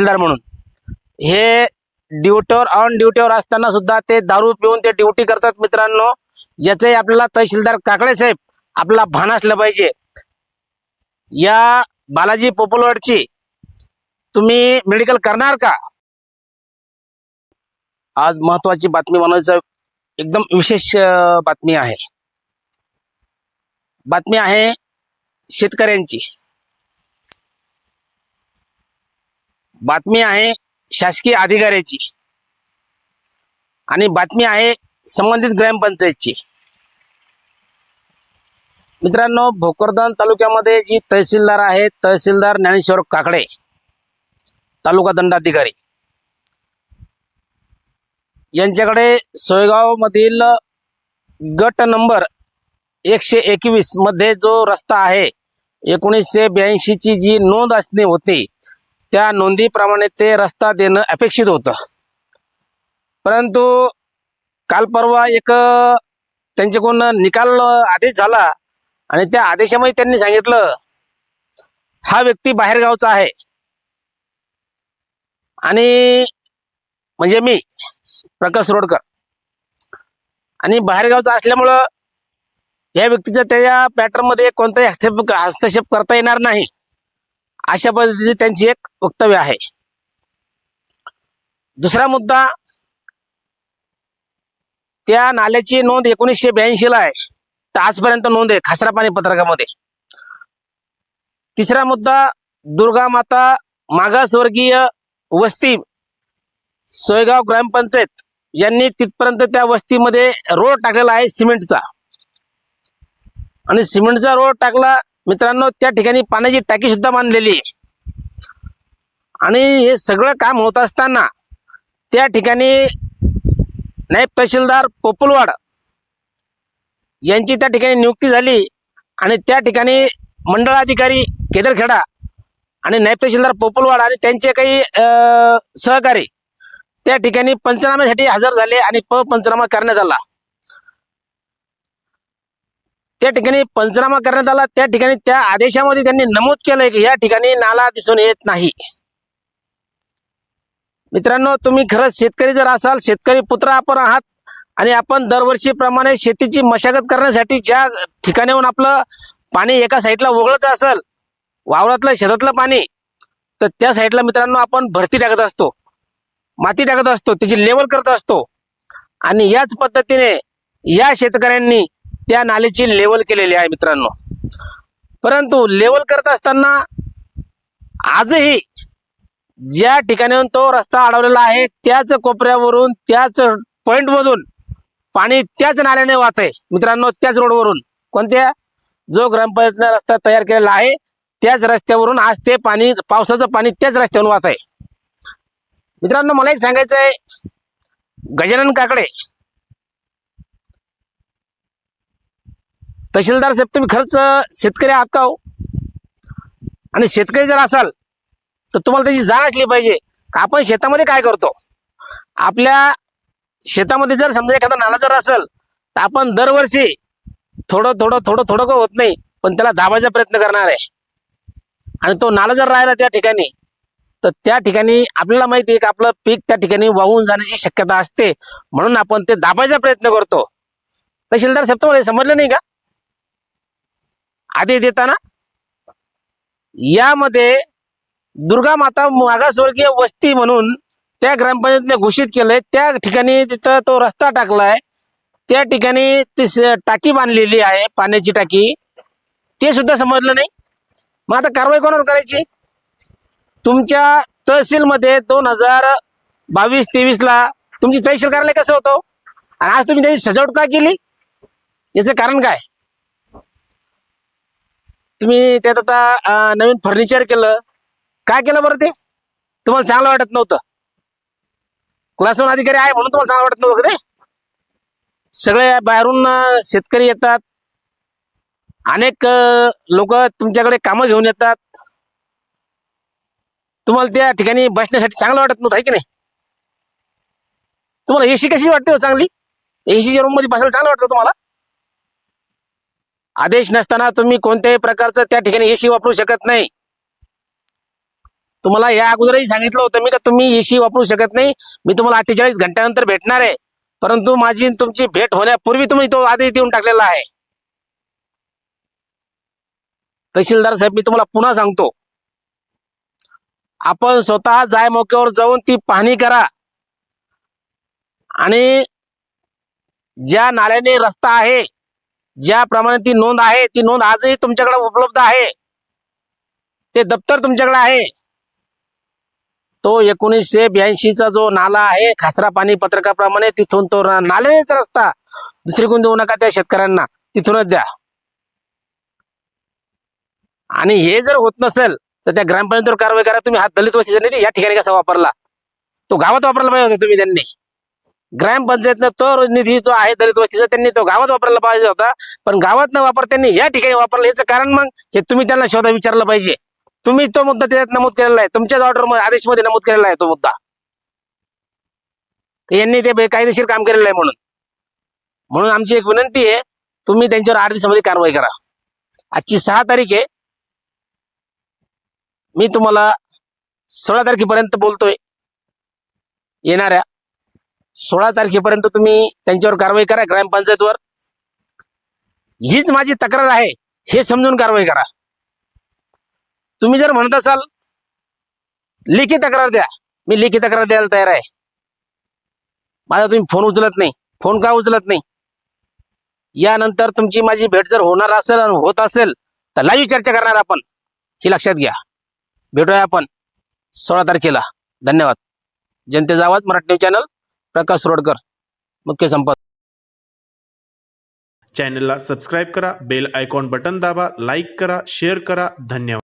तहसीलदार म्हणून. हे ड्युटीवर ऑन ड्युटीवर असताना सुद्धा ते दारू पिऊन ते ड्युटी करतात मित्रांनो. याचे आपल्याला तहसीलदार काकडे साहेब आपला भान असलं पाहिजे. या बालाजी पोपलवाडची तुम्ही मेडिकल करणार का? आज महत्वाची बातमी म्हणायचं एकदम विशेष बातमी आहे. बातमी आहे शेतकऱ्यांची. बातमी आहे शासकीय अधिकाऱ्याची. आणि बातमी आहे संबंधित ग्रामपंचायतची. मित्रांनो भोकरदन तालुक्यामध्ये जी तहसीलदार आहेत तहसीलदार ज्ञानेश्वर काकडे तालुका दंडाधिकारी. यांच्याकडे सोयगाव मधील गट नंबर एकशे एकवीसमध्ये जो रस्ता आहे एकोणीसशे ब्याऐंशी ची जी नोंद असणे होती त्या नोंदीप्रमाणे ते रस्ता देणं अपेक्षित होतं. परंतु काल परवा एक त्यांच्याकडून निकाल आदेश झाला आणि त्या आदेशामध्ये त्यांनी सांगितलं हा व्यक्ती बाहेरगावचा आहे. आणि म्हणजे मी प्रकाश रोडकर. आणि बाहेरगावचा असल्यामुळं या व्यक्तीचा त्याच्या पॅटर्नमध्ये कोणताही हस्तक्षेप हस्तक्षेप करता येणार नाही. अशा पद्धतीचे त्यांची एक वक्तव्य आहे. दुसरा मुद्दा त्या नाल्याची नोंद एकोणीसशे ब्याऐंशी ला आहे. तर आजपर्यंत नोंद आहे खासरा पाणी पत्रकामध्ये. तिसरा मुद्दा दुर्गा माता मागासवर्गीय वस्ती सोयगाव ग्रामपंचायत यांनी तिथपर्यंत त्या वस्तीमध्ये रोड टाकलेला आहे सिमेंटचा. आणि सिमेंटचा रोड टाकला मित्रांनो त्या ठिकाणी पाण्याची टाकी सुद्धा बांधलेली आणि हे सगळं काम होत असताना त्या ठिकाणी नायब तहसीलदार पोपलवाड यांची त्या ठिकाणी नियुक्ती झाली आणि त्या ठिकाणी मंडळाधिकारी केदरखेडा आणि नायब तहसीलदार पोपलवाड आणि त्यांचे काही अं, सहकारी त्या ठिकाणी पंचनाम्यासाठी हजर झाले आणि प पंचनामा करण्यात आला. त्या ठिकाणी पंचनामा करण्यात आला. त्या ठिकाणी त्या आदेशामध्ये त्यांनी नमूद केलंय की या ठिकाणी नाला दिसून येत नाही. मित्रांनो तुम्ही खरंच शेतकरी जर असाल शेतकरी पुत्र आपण आहात आणि आपण दरवर्षीप्रमाणे शेतीची मशागत करण्यासाठी ज्या ठिकाणाहून आपलं पाणी एका साईडला ओघळत असेल वावरातलं शेतातलं पाणी तर त्या साईडला मित्रांनो आपण भरती टाकत असतो. माती टाकत असतो. त्याची लेवल करत असतो. आणि याच पद्धतीने या शेतकऱ्यांनी त्या नालीची लेवल केलेली आहे मित्रांनो. परंतु लेवल करत असताना आजही ज्या ठिकाणाहून तो रस्ता अडवलेला आहे त्याच कोपऱ्यावरून त्याच पॉईंटमधून पाणी त्याच नाल्याने वाहत आहे मित्रांनो त्याच रोडवरून कोणत्या? जो ग्रामपंचायतने रस्ता तयार केलेला आहे त्याच रस्त्यावरून आज ते पाणी पावसाचं पाणी त्याच रस्त्यावरून वाहत आहे मित्रांनो मला एक सांगायचं आहे गजानन काकडे तहसीलदार साहेब तुम्ही खरंच शेतकरी आहात का हो? आणि शेतकरी जर असाल तर तुम्हाला त्याची जाण असली पाहिजे. का आपण शेतामध्ये काय करतो? आपल्या शेतामध्ये जर समजा एखादा नाला जर असेल तर आपण दरवर्षी थोडं थोडं थोडं थोडं का होत नाही पण त्याला दाबायचा प्रयत्न करणार आहे. आणि तो नाला जर राहिला त्या ठिकाणी तर त्या ठिकाणी आपल्याला माहिती आहे की आपलं पीक त्या ठिकाणी वाहून जाण्याची शक्यता असते. म्हणून आपण ते दाबायचा प्रयत्न करतो. तहसीलदार साहेब तुम्हाला समजलं नाही का? आदेश देताना यामध्ये दुर्गा माता मागासवर्गीय वस्ती म्हणून त्या ग्रामपंचायतीने घोषित केलंय. त्या ठिकाणी तिथं तो रस्ता टाकलाय. त्या ठिकाणी ती टाकी बांधलेली आहे पाण्याची टाकी. ते सुद्धा समजलं नाही. मग आता कारवाई कोणावर करायची? तुमच्या तहसीलमध्ये दोन हजार बावीस तेवीस ला तुमची तहसील कार्यालय कसं होतं? आणि आज तुम्ही त्याची सजावट का केली? याचं कारण काय? तुम्ही त्यात आता अं, नवीन फर्निचर केलं. काय केलं बरं ते? तुम्हाला चांगलं वाटत नव्हतं. क्लासवन अधिकारी आहे म्हणून तुम्हाला चांगलं वाटत नव्हतं का ते? सगळे बाहेरून अं, शेतकरी येतात. अनेक लोक तुमच्याकडे कामं घेऊन येतात. तुम्हाला त्या ठिकाणी बसण्यासाठी चांगलं वाटत नव्हतं आहे की नाही? तुम्हाला एसी कशी वाटते हो चांगली? एसीच्या रूममध्ये बसायला चांगलं वाटतं तुम्हाला? आदेश नसताना तुम्ही कोणत्याही प्रकारचं त्या ठिकाणी एसी वापरू शकत नाही. तुम्हाला या अगोदरही सांगितलं होतं मी का तुम्ही एसी वापरू शकत नाही. मी तुम्हाला अठ्ठेचाळीस घंट्यानंतर भेटणार आहे. परंतु माझी तुमची भेट होण्यापूर्वी तुम्ही तो आदेश देऊन टाकलेला आहे. तहसीलदार साहेब मी तुम्हाला पुन्हा सांगतो. आपण स्वतः जाय मोक्यावर जाऊन ती पाहणी करा. आणि ज्या नाल्याने रस्ता आहे ज्याप्रमाणे ती नोंद आहे ती नोंद आजही तुमच्याकडे उपलब्ध आहे. ते दप्तर तुमच्याकडे आहे. तो एकोणीसशे ब्याऐंशीचा जो नाला आहे खासरा पाणी पत्रकाप्रमाणे तिथून तो नालेच नाल्यानेच रस्ता. दुसरीकडून देऊ नका त्या शेतकऱ्यांना. तिथूनच द्या. आणि हे जर होत नसेल तर त्या ग्रामपंचायतीवर कारवाई करा. तुम्ही हा दलित वस्तीचा निधी या ठिकाणी कसा वापरला? तो गावात वापरला पाहिजे होता तुम्ही त्यांनी. ग्रामपंचायतनं तो निधी जो आहे दलित वस्तीचा त्यांनी तो गावात वापरायला पाहिजे होता. पण गावात न वापर त्यांनी या ठिकाणी वापरलं. याचं कारण मग हे तुम्ही त्यांना शोधा विचारलं पाहिजे. तुम्ही तो मुद्दा त्याच्यात नमूद केलेला आहे. तुमच्याच ऑर्डरमध्ये नमूद केलेला आहे तो मुद्दा. यांनी ते बेकायदेशीर काम केलेलं आहे म्हणून. म्हणून आमची एक विनंती आहे तुम्ही त्यांच्यावर आठ दिवसामध्ये कारवाई करा. आजची सहा तारीख आहे. मी तुम्हाला सोळा तारखेपर्यंत बोलतोय. येणाऱ्या सोळा तारखेपर्यंत तुम्ही त्यांच्यावर कारवाई करा ग्रामपंचायतवर. हीच माझी तक्रार आहे हे समजून कारवाई करा. तुम्ही जर म्हणत असाल लेखी तक्रार द्या. मी लेखी तक्रार द्यायला तयार आहे. माझा तुम्ही फोन उचलत नाही. फोन का उचलत नाही? यानंतर तुमची माझी भेट जर होणार असेल आणि होत असेल तर लाईव्ह चर्चा करणार आपण. ही लक्षात घ्या. भेटूया आपण सोळा तारखेला. धन्यवाद. जनतेचा आवाज मराठी न्यूज चॅनल प्रकाश रोडकर मुख्य संपादक. चॅनलला सबस्क्राईब करा बेल आयकॉन बटन दाबा लाईक करा शेअर करा धन्यवाद.